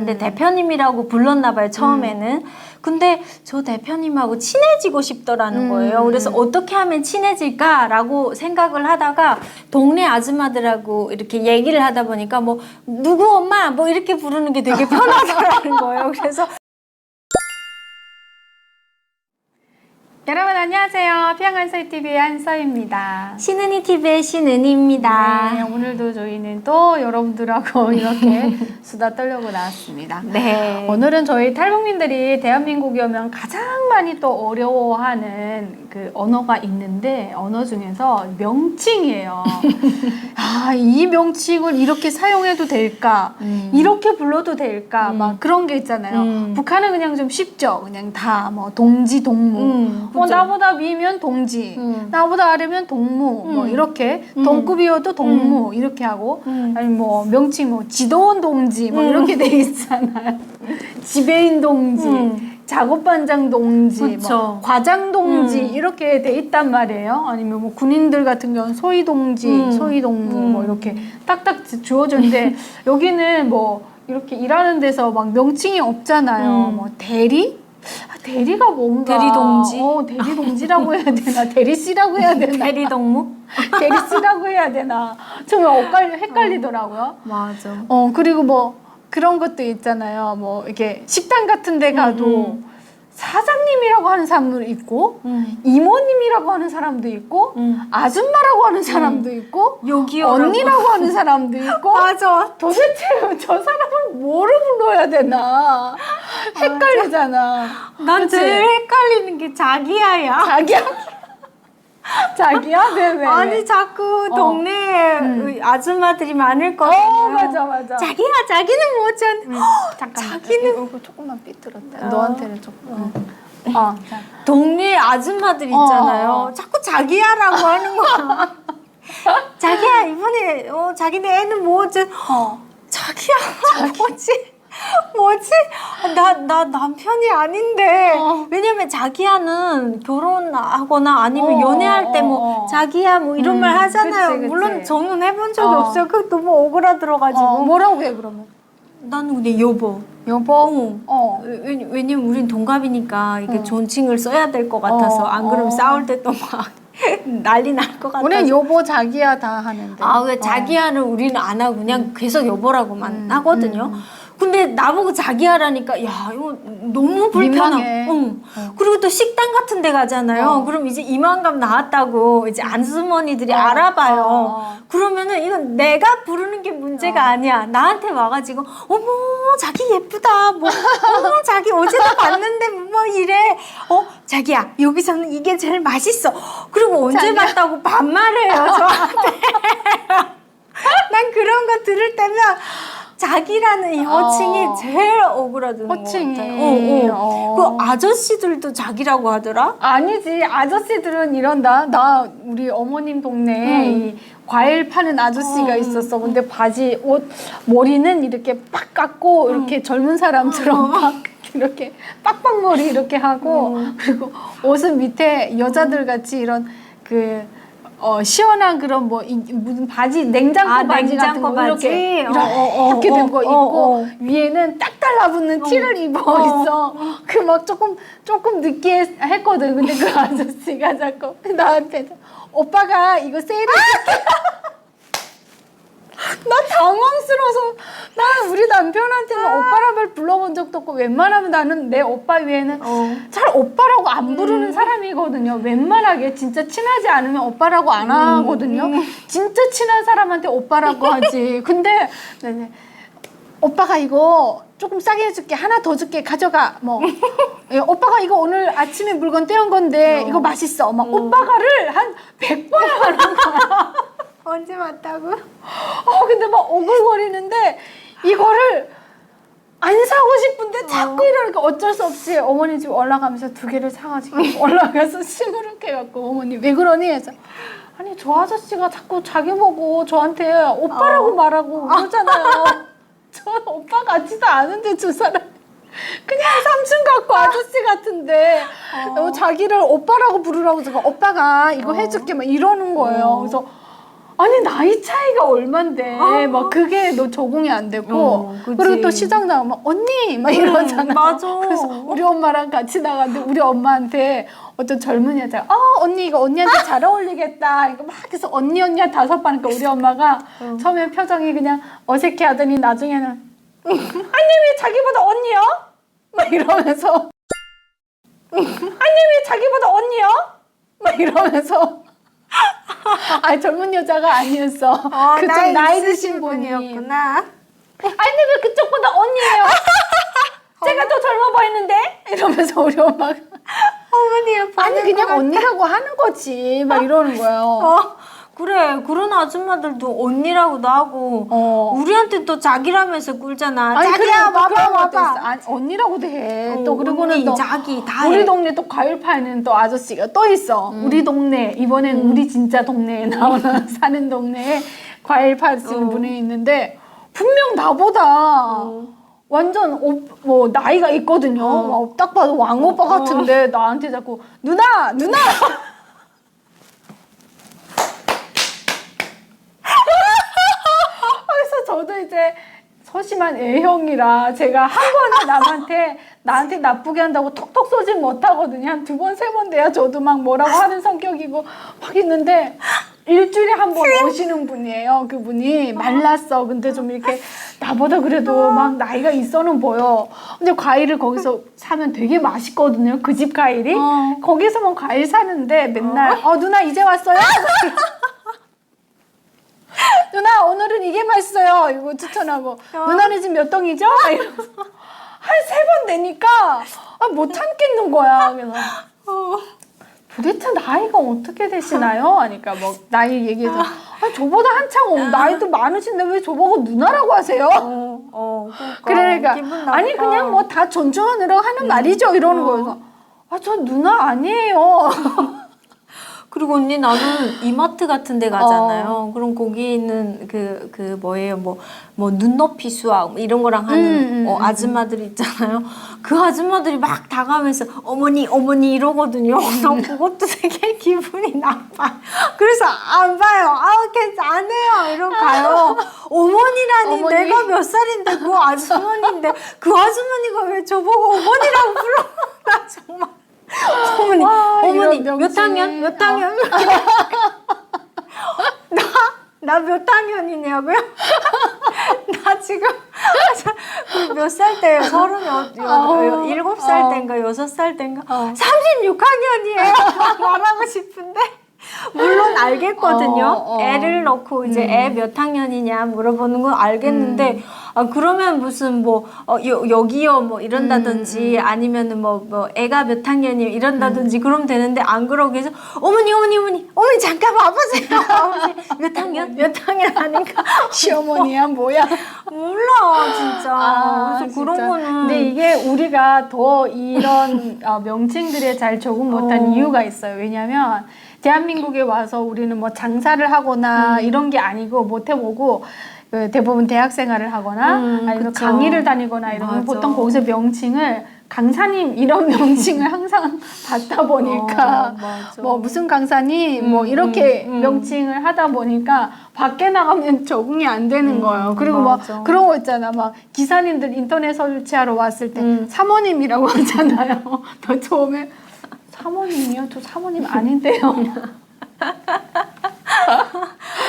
근데 대표님이라고 불렀나 봐요 처음에는. 근데 저 대표님하고 친해지고 싶더라는 음. 거예요. 그래서 어떻게 하면 친해질까라고 생각을 하다가 동네 아줌마들하고 이렇게 얘기를 하다 보니까 뭐 누구 엄마 뭐 이렇게 부르는 게 되게 편하더라는 거예요. 그래서 여러분 안녕하세요. 피양한서이 TV의 한서입니다. 신은이 TV의 신은이입니다. 네, 오늘도 저희는 또 여러분들하고 이렇게 수다 떨려고 나왔습니다. 네. 오늘은 저희 탈북민들이 대한민국에 오면 가장 많이 또 어려워하는 그 언어가 있는데 언어 중에서 명칭이에요. 아, 이 명칭을 이렇게 사용해도 될까? 음. 이렇게 불러도 될까? 음. 막 그런 게 있잖아요. 음. 북한은 그냥 좀 쉽죠. 그냥 다 뭐 동지 동무. 음, 뭐. 나보다 위면 동지, 음. 나보다 아래면 동무, 뭐 음. 이렇게 음. 동급이어도 동무 이렇게 하고 음. 아니 뭐 명칭 뭐 지도원 동지 뭐 음. 이렇게 돼 있잖아요. 지배인 동지, 음. 작업반장 동지, 뭐. 과장 동지 음. 이렇게 돼 있단 말이에요. 아니면 뭐 군인들 같은 경우는 소위 동지, 음. 소위 동무 음. 뭐 이렇게 딱딱 주어졌는데 여기는 뭐 이렇게 일하는 데서 막 명칭이 없잖아요. 음. 뭐 대리? 아, 대리가 뭔가 대리 동지? 어, 대리 동지라고 해야 되나? 대리 씨라고 해야 되나? 대리 동무? 대리 씨라고 해야 되나? 정말 엇갈리, 헷갈리더라고요. 맞아. 어 그리고 뭐 그런 것도 있잖아요. 뭐 이렇게 식당 같은 데 가도 음, 사장님이라고 하는 사람도 있고 음. 이모님이라고 하는 사람도 있고 음. 아줌마라고 하는 사람도 있고 여기요. 언니라고 하는 사람도 있고 맞아. 도대체 저 사람을 뭐로 불러야 되나 헷갈리잖아. 난 그치? 제일 헷갈리는 게 자기야야. 자기야 자기야 왜 왜? 아니 자꾸 어. 동네에 음. 아줌마들이 많을 거예요. 어 맞아 맞아. 자기야 자기는 뭐지? 음, 잠깐 자기는- 이거 조금만 삐뚤었다. 어. 너한테는 조금. 어. 자. 동네 아줌마들 있잖아요. 어, 어. 자꾸 자기야라고 하는 거야. 자기야 이번에 어, 자기네 애는 뭐지? 어. 자기야 뭐지? 뭐지? 나, 나 남편이 아닌데. 어. 왜냐면 자기야는 결혼하거나 아니면 어, 연애할 때 뭐 어, 어. 자기야 뭐 이런 음, 말 하잖아요. 그치, 그치. 물론 저는 해본 적이 어. 없어요. 그 너무 오그라들어가지고. 어, 뭐라고 해 그러면? 나는 근데 여보. 여보. 어. 어. 왜, 왜냐면 우린 동갑이니까 이게 어. 존칭을 써야 될 것 같아서 어, 안 그러면 어. 싸울 때 또 막 난리 날 것 같아서. 우리는 여보 자기야 다 하는데. 아, 왜 어. 자기야를 우리는 안 하고 그냥 계속 여보라고만 음, 하거든요. 음, 음. 근데 나보고 자기야라니까 야 이거 너무 불편하. 민망해. 응. 어. 그리고 또 식당 같은 데 가잖아요. 어. 그럼 이제 이만감 나왔다고 이제 안주머니들이 어, 알아봐요. 어, 어. 그러면은 이건 내가 부르는 게 문제가 어. 아니야. 나한테 와가지고 어머 자기 예쁘다. 뭐 어머 자기 어제도 봤는데 뭐 이래. 어 자기야 여기서는 이게 제일 맛있어. 그리고 언제 자기야. 봤다고 반말해요 저한테. 난 그런 거 들을 때면 자기라는 이 호칭이 어. 제일 오그라드는 호칭이. 것 같아요. 어, 어. 어. 그 아저씨들도 자기라고 하더라. 아니지 아저씨들은 이런다 나 우리 어머님 동네에 음. 이 과일 파는 아저씨가 어, 있었어 근데 바지 옷 머리는 이렇게 빡 깎고 이렇게 젊은 사람처럼 막 이렇게 빡빡머리 이렇게 하고 음. 그리고 옷은 밑에 여자들 같이 이런 그 어, 시원한 그런 뭐 이, 무슨 바지 냉장고 아, 바지 같은 냉장고 거 이렇게 바지? 어, 어, 어, 이렇게 된거 어, 입고 어, 어. 위에는 딱 달라붙는 티를 입어 어. 있어. 그 막 조금 조금 느끼했거든. 근데 그 아저씨가 자꾸 나한테 오빠가 이거 세일해 줄게. 나 당황스러워서 나 우리 남편한테는 오빠라 말 불러본 적도 없고 웬만하면 나는 내 오빠 위에는 어. 잘 오빠라고 안 부르는 사람이거든요. 웬만하게 진짜 친하지 않으면 오빠라고 안 하거든요. 진짜 친한 사람한테 오빠라고 하지. 근데 네네. 오빠가 이거 조금 싸게 해줄게. 하나 더 줄게. 가져가. 뭐. 예, 오빠가 이거 오늘 아침에 물건 떼온 건데 이거 맛있어. 막 오빠가를 한 100번 하는 거야 언제 왔다고? 어 근데 막 오글거리는데 이거를 안 사고 싶은데 자꾸 이러니까 어쩔 수 없이 어머니 집 올라가면서 두 개를 사가지고 올라가서 시무룩해 갖고 어머니 왜 그러니? 해서 아니 저 아저씨가 자꾸 자기 보고 저한테 오빠라고 말하고 그러잖아요. 전 오빠 같지도 않은데 저 사람 그냥 삼촌 같고 아저씨 같은데 어, 자기를 오빠라고 부르라고 제가 오빠가 이거 해줄게 막 이러는 거예요. 어. 그래서 아니 나이 차이가 얼만데 막 그게 너 적응이 안 되고 어, 그치. 그리고 또 시장 나가면 언니 막 이러잖아. 맞아. 그래서 우리 엄마랑 같이 나갔는데 우리 엄마한테 어떤 젊은 여자가 어 언니 이거 언니한테 잘 어울리겠다. 이거 막 해서 언니 언니야 다섯 번 하니까 우리 엄마가 처음에 표정이 그냥 어색해 하더니 나중에는 아니 왜 자기보다 언니요? 막 이러면서 아니 왜 자기보다 언니요? 막 이러면서 아 젊은 여자가 아니었어. 그쪽 나이, 드신 분이. 분이었구나. 아니 왜 그쪽보다 언니예요? 제가 더 젊어 보이는데 이러면서 우리 엄마가 어머니야 아니 그냥 언니라고 하는 거지 막 이러는 거예요. 어, 그래 그런 아줌마들도 언니라고도 하고 어. 우리한테 또 자기라면서 꿀잖아. 아니 자기야 와봐. 와봐. 아니 언니라고도 해. 어, 또 그리고는 언니, 또 자기 다 우리 해. 동네 또 과일 파는 또 아저씨가 또 있어. 음. 우리 동네 이번엔 우리 진짜 동네에 나오는 사는 동네에 과일 파시는 어. 분이 있는데 분명 나보다 완전 오, 뭐 나이가 있거든요. 어. 막딱 봐도 왕오빠 같은데 나한테 자꾸 누나 누나. 그래서 이제 소심한 A형이라 제가 한 번에 남한테 나한테 나쁘게 한다고 톡톡 쏘진 못하거든요. 한 두 번, 세 번 돼야 저도 막 뭐라고 하는 성격이고 막 있는데 일주일에 한 번 오시는 분이에요. 그분이 말랐어. 근데 좀 이렇게 나보다 그래도 막 나이가 있어는 보여. 근데 과일을 거기서 사면 되게 맛있거든요. 그 집 과일이. 어. 거기서만 과일 사는데 맨날 어 누나 이제 왔어요? 누나 오늘은 이게 맛있어요. 이거 추천하고 누나는 지금 몇 동이죠? 막 이러면서 한 세번 되니까 아, 못 참겠는 거야. 그래서 도대체 나이가 어떻게 되시나요? 하니까 뭐 나이 얘기해서 아, 저보다 한창 어, 나이도 많으신데 왜 저보고 누나라고 하세요? 어, 어, 그러니까 나빠. 아니 그냥 뭐 다 존중하느라 하는 말이죠 이러는 거여서 아저 누나 아니에요. 그리고 언니 나는 이마트 같은 데 가잖아요. 그럼 거기 있는 그, 그 뭐예요? 뭐, 뭐 눈높이 수학 뭐 이런 거랑 하는 음, 음, 어, 음, 아줌마들 있잖아요. 그 아줌마들이 막 다가면서 어머니, 어머니 이러거든요. 난 그것도 되게 기분이 나빠. 그래서 안 봐요. 아우, 괜찮 안 해요. 이러고 가요. 어머니라니 어머니. 내가 몇 살인데 그 아주머니인데 그 아주머니가 왜 저보고 어머니라고 불러? 나 정말. 어머니, 와, 어머니 이런 몇. 학년? 몇 학년? 나, 나 몇 학년이냐고요? 나 지금 그몇살 때예요? 서른 여, 여, 어, 일곱 살 어. 때인가 여섯 살 때인가? 어. 36학년이에요. 말하고 싶은데. 물론 알겠거든요. 어, 어. 애를 넣고 이제 애 몇 학년이냐 물어보는 건 알겠는데 아 그러면 무슨 뭐 어, 여, 여기요 뭐 이런다든지 아니면은 뭐, 뭐 애가 몇 학년이요 이런다든지 그러면 되는데 안 그러고 해서 어머니 어머니 어머니 어머니 잠깐 와보세요. 아버지 몇 학년 몇 학년 하니까 시어머니야 뭐야? 몰라 진짜. 아, 그래서 진짜. 그런 거는 근데 이게 우리가 더 이런 어, 명칭들에 잘 적응 못한 어. 이유가 있어요. 왜냐하면 대한민국에 와서 우리는 뭐 장사를 하거나 음. 이런 게 아니고 못 해보고 그 대부분 대학 생활을 하거나 음, 아니면 그쵸. 강의를 다니거나 이러면. 보통 거기서 명칭을 강사님 이런 명칭을 항상 받다 보니까 어. 뭐 무슨 강사님 뭐 음, 이렇게 음, 음. 명칭을 하다 보니까 밖에 나가면 적응이 안 되는 거예요. 그리고 맞아. 막 그런 거 있잖아. 막 기사님들 인터넷 설치하러 왔을 때 음. 사모님이라고 하잖아요. 너 처음에 사모님이요? 저 사모님 아닌데요.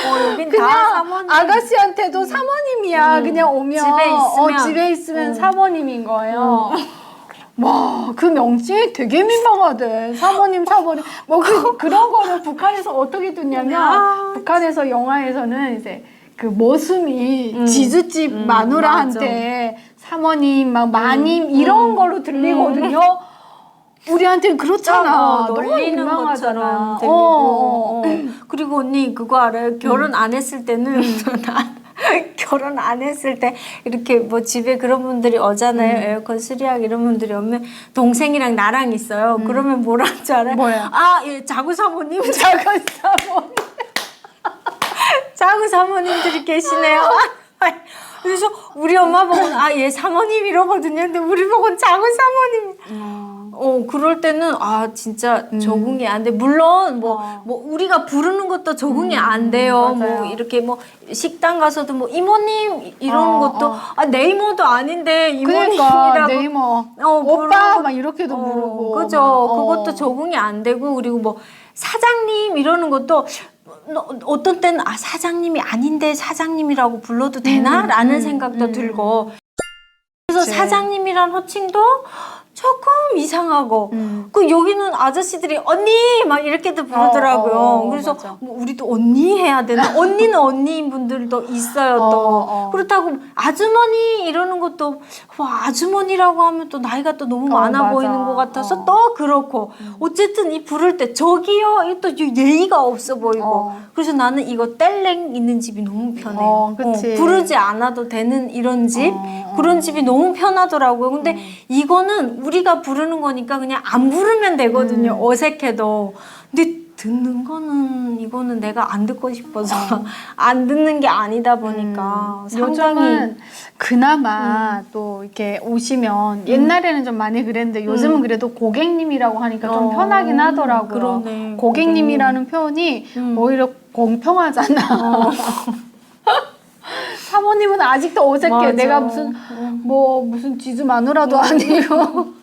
어, 여긴 다 그냥 사모님. 아가씨한테도 사모님이야. 음. 그냥 오면 집에 있으면. 어, 집에 있으면 음. 사모님인 거예요. 와, 그 명칭이 되게 민망하대. 사모님, 사모님. 뭐, 그, 그런 거를 북한에서 어떻게 듣냐면, 아, 북한에서 영화에서는 이제 그 머슴이 음. 지주집 음, 마누라한테 사모님, 막 마님 이런 음. 걸로 들리거든요. 우리한테는 그렇잖아. 어, 너무 놀리는. 것처럼 들리고 어, 어, 어. 어. 그리고 언니 그거 알아요? 결혼 안 했을 때는 나 결혼 안 했을 때 이렇게 뭐 집에 그런 분들이 오잖아요 에어컨 수리하고 이런 분들이 오면 동생이랑 나랑 있어요 그러면 뭐라는 줄 알아요? 뭐야? 아 예 자구 사모님 작은 사모님. 자구 사모님들이 계시네요 그래서 우리 엄마 보고는 아얘 사모님 이러거든요 근데 우리 보고는 자구 사모님 어 그럴 때는 아 진짜 음. 적응이 안 돼. 물론 뭐 뭐 어. 우리가 부르는 것도 적응이 음, 안 돼요. 맞아요. 뭐 이렇게 뭐 식당 가서도 뭐 이모님 이런 어, 것도 어. 아 내 이모도 아닌데 그러니까 이모님이라고 내 이모 어, 오빠 부르고- 막 이렇게도 어, 부르고 그죠. 막, 어. 그것도 적응이 안 되고 그리고 뭐 사장님 이러는 것도 너- 어떤 때는 아 사장님이 아닌데 사장님이라고 불러도 되나라는 음, 생각도 음. 들고 그래서 그치. 사장님이란 호칭도 조금 이상하고 음. 그 여기는 아저씨들이 언니 막 이렇게도 부르더라고요. 어, 어, 그래서 맞아. 뭐 우리도 언니 해야 되나? 언니는 언니인 분들도 있어요 또. 어, 어. 그렇다고 아주머니 이러는 것도 와 아주머니라고 하면 또 나이가 또 너무 어, 많아 맞아. 보이는 것 같아서 어. 음. 또 그렇고 어쨌든 이 부를 때 저기요 이또 예의가 없어 보이고 어. 그래서 나는 이거 뗄랭 있는 집이 너무 편해요. 어, 그치. 부르지 않아도 되는 이런 집 어, 어. 그런 집이 너무 편하더라고요. 근데 이거는 우리가 부르는 거니까 그냥 안 부르면 되거든요. 음. 어색해도. 근데 듣는 거는 이거는 내가 안 듣고 싶어서 안 듣는 게 아니다 보니까 상당히 음. 요즘은 그나마 또 이렇게 오시면 옛날에는 좀 많이 그랬는데 요즘은 그래도 고객님이라고 하니까 좀 어, 편하긴 하더라고요. 그러네. 고객님이라는 표현이 음. 오히려 공평하잖아. 사모님은 아직도 어색해. 맞아. 내가 무슨 뭐 무슨 지주 마누라도 아니고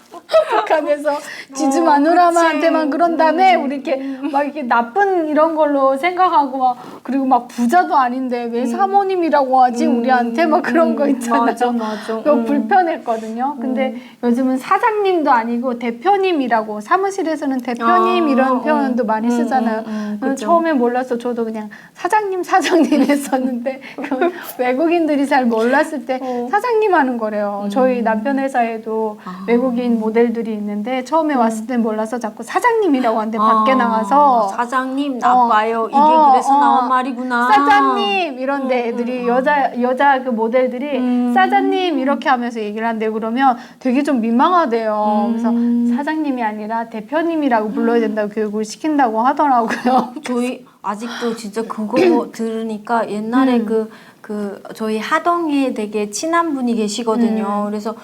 북한에서 지주 어, 마누라한테만 그치. 그런 다음에 음. 우리 이렇게 막 이렇게 나쁜 이런 걸로 생각하고 막 그리고 막 부자도 아닌데 왜 사모님이라고 하지 우리한테 막 그런 거 음, 있잖아. 맞아 맞아. 그거 음. 불편했거든요. 근데 요즘은 사장님도 아니고 대표님이라고 사무실에서는 대표님 아, 이런 어. 표현도 많이 음, 쓰잖아요. 음, 음. 처음에 몰라서 저도 그냥 사장님 사장님 했었는데 그 외국인들이 잘 몰랐을 때 어. 사장님 하는 거래요. 저희 남편 회사에도 아. 외국인 모델들이 있는데 처음에 왔을 때 몰라서 자꾸 사장님이라고 하는데 밖에 아, 나가서 사장님 나빠요. 이게 어, 그래서 어. 나온 말이구나. 사장님 이런데 애들이 여자 여자 그 모델들이 음. 사장님 이렇게 하면서 얘기를 한대 그러면 되게 좀 민망하대요. 음. 그래서 사장님이 아니라 대표님이라고 불러야 된다고 교육을 시킨다고 하더라고요. 저희 아직도 진짜 그거 들으니까 옛날에 음. 그, 그, 저희 하동에 되게 친한 분이 계시거든요. 음. 그래서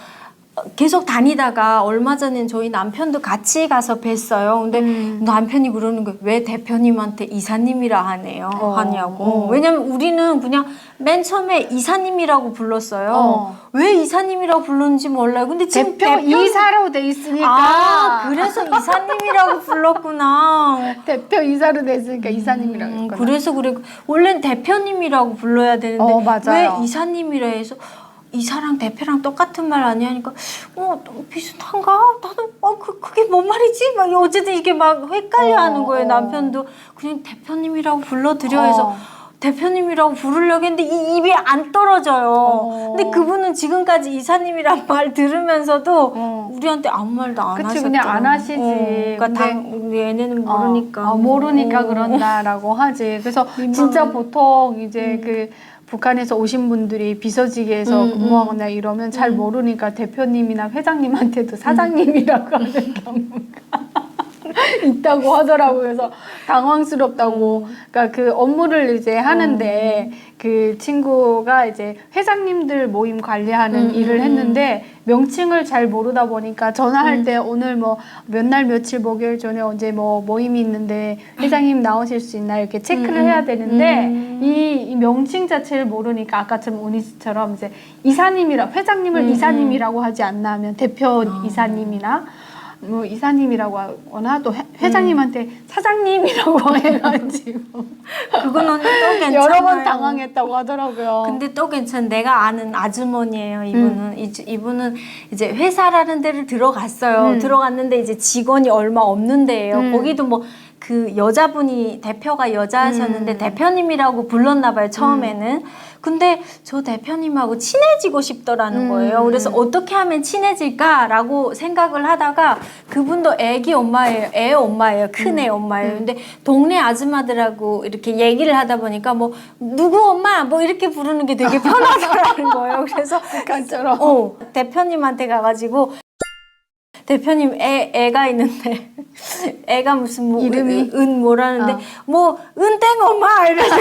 계속 다니다가 얼마 전엔 저희 남편도 같이 가서 뵀어요. 근데 음. 남편이 그러는 거예요. 왜 대표님한테 이사님이라 하네요? 어, 하냐고. 어. 왜냐면 우리는 그냥 맨 처음에 이사님이라고 불렀어요. 어. 왜 이사님이라고 불렀는지 몰라요. 근데 지금 대표 이사로 돼 있으니까 아, 그래서 이사님이라고 불렀구나. 대표 이사로 돼 있으니까 이사님이라고 음. 그래서 그래. 원래는 대표님이라고 불러야 되는데 어. 왜 이사님이라 해서 이사랑 대표랑 똑같은 말 아니야 하니까 어 비슷한가? 나도 어 그, 그게 뭔 말이지? 막 어쨌든 이게 막 헷갈려 어, 하는 거예요. 어. 남편도 그냥 대표님이라고 불러드려 해서 어. 대표님이라고 부르려고 했는데 이 입이 안 떨어져요. 어. 근데 그분은 지금까지 이사님이란 말 들으면서도 어. 우리한테 아무 말도 안 하셨죠. 그냥 안 하시지. 그러니까 근데- 당, 우리 얘네는 모르니까. 어, 어, 모르니까 어. 그런다라고 하지. 그래서. 진짜 보통 이제 그 북한에서 오신 분들이 비서직에서 음, 근무하거나 이러면 잘 모르니까 대표님이나 회장님한테도 사장님이라고 하는 경우가 있다고 하더라고요. 그래서 당황스럽다고. 그러니까 그 업무를 이제 하는데 그 친구가 이제 회장님들 모임 관리하는 음, 일을 음, 했는데 명칭을 잘 모르다 보니까 전화할 때 오늘 뭐 몇 날 며칠 목요일 전에 언제 뭐 모임이 있는데 회장님 나오실 수 있나 이렇게 체크를 음, 해야 되는데 음. 이, 이 명칭 자체를 모르니까 아까처럼 운이 씨처럼 이제 이사님이라 회장님을 음, 이사님이라고 하지 않나 하면 대표 이사님이나 뭐 이사님이라고 하거나 또 회, 회장님한테 사장님이라고 해가지고 그거는 또 괜찮아요. 여러 번 당황했다고 하더라고요. 근데 또 괜찮. 내가 아는 아주머니예요. 이분은 이, 이분은 이제 회사라는 데를 들어갔어요. 음. 들어갔는데 이제 직원이 얼마 없는 데예요. 음. 거기도 뭐 그 여자분이 대표가 여자셨는데 음. 대표님이라고 불렀나 봐요. 처음에는. 근데 저 대표님하고 친해지고 싶더라는 음. 거예요. 그래서 어떻게 하면 친해질까라고 생각을 하다가 그분도 애기 엄마예요. 애 엄마예요. 큰애 엄마예요. 근데 동네 아줌마들하고 이렇게 얘기를 하다 보니까 뭐 누구 엄마 뭐 이렇게 부르는 게 되게 편하더라는 거예요. 그래서 북한처럼. 어, 대표님한테 가가지고 대표님 애 애가 있는데 애가 무슨 뭐 이름이? 은, 은 뭐라는데 어. 뭐 은 땡 엄마 이래서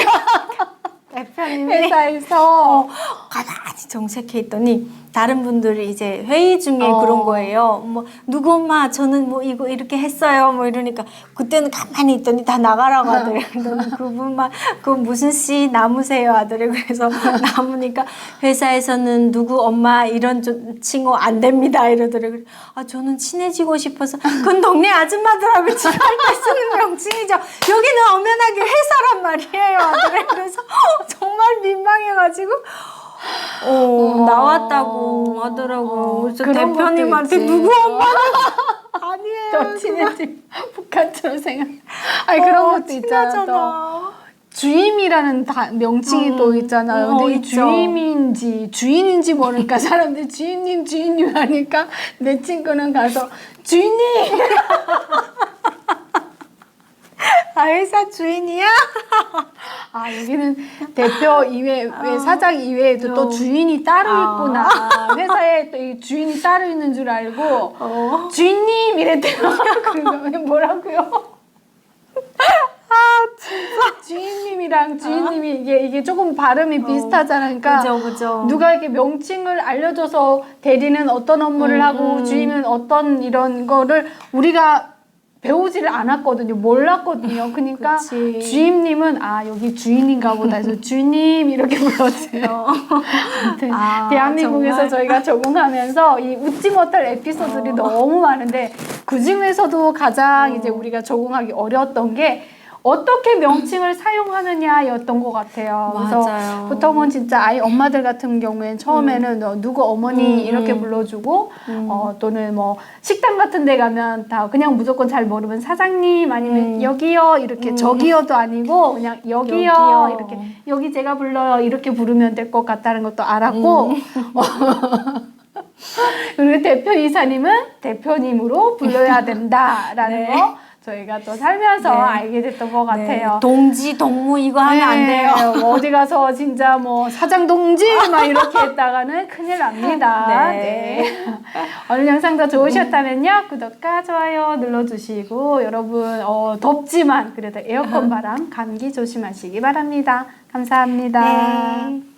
대표님이 회사에서 가만히 정색해 있더니 다른 분들이 이제 회의 중에 어. 그런 거예요. 뭐 누구 엄마 저는 뭐 이거 이렇게 했어요. 뭐 이러니까 그때는 가만히 있더니 다 나가라고 하더래. 그러더니 그분만 그 무슨 씨 남으세요 하더래. 그래서 남으니까 회사에서는 누구 엄마 이런 좀 칭호 안 됩니다 이러더래. 그래 아 저는 친해지고 싶어서 그건 동네 아줌마들하고 지할 때 쓰는 명칭이죠. 여기는 엄연하게 회사란 말이에요 하더래. 그래서 정말 민망해가지고. 어, 나왔다고 하더라고. 어, 그래서 대표님한테. 누구 엄마는 아니에요. 또 친해지 북한처럼 생각. 아니 그런 어, 것도 있잖아. 또. 주임이라는 다 명칭이 음. 또 있잖아요. 어, 근데 이 있죠. 주임인지 주인인지 모르니까 사람들이 주인님 주인님 하니까 내 친구는 가서 주인님 아, 회사 주인이야? 아 여기는 대표 이외 외 사장 이외에도 또 어. 주인이 따로 아. 있구나 회사에 또 이 주인이 따로 있는 줄 알고 어. 주인님 이랬대요 그래서 뭐라고요? 아 진짜 주인님이랑 주인님이 이게 이게 조금 발음이 비슷하잖아 그러니까 그죠, 그죠. 누가 이렇게 명칭을 알려줘서 대리는 어떤 업무를 음, 하고 음. 주임은 어떤 이런 거를 우리가 배우지를 않았거든요. 몰랐거든요. 그러니까 그치. 주임님은 아 여기 주인인가 보다 해서 주님 이렇게 불렀어요. 아, 대한민국에서 정말? 저희가 적응하면서 이 웃지 못할 에피소드들이 어. 너무 많은데 그 중에서도 가장 이제 우리가 적응하기 어려웠던 게 어떻게 명칭을 사용하느냐였던 것 같아요. 맞아요. 그래서 보통은 진짜 아이 엄마들 같은 경우엔 처음에는 어, 누구 어머니 음, 이렇게 음. 불러주고 음. 어, 또는 뭐 식당 같은 데 가면 다 그냥 무조건 잘 모르면 사장님 아니면 음. 여기요 이렇게 음. 저기요도 아니고 그냥 여기요, 여기요. 이렇게 여기 제가 불러요 이렇게 부르면 될 것 같다는 것도 알았고 음. 그리고 대표 이사님은 대표님으로 불러야 된다라는 네. 거 저희가 또 살면서 네. 알게 됐던 것 같아요. 네, 동지, 동무 이거 하면 안 돼요. 뭐 어디 가서 진짜 뭐 사장 동지 막 이렇게 했다가는 큰일 납니다. 네. 네. 오늘 영상도 좋으셨다면요 구독과 좋아요 눌러주시고 여러분 어, 덥지만 그래도 에어컨 바람 감기 조심하시기 바랍니다. 감사합니다. 네.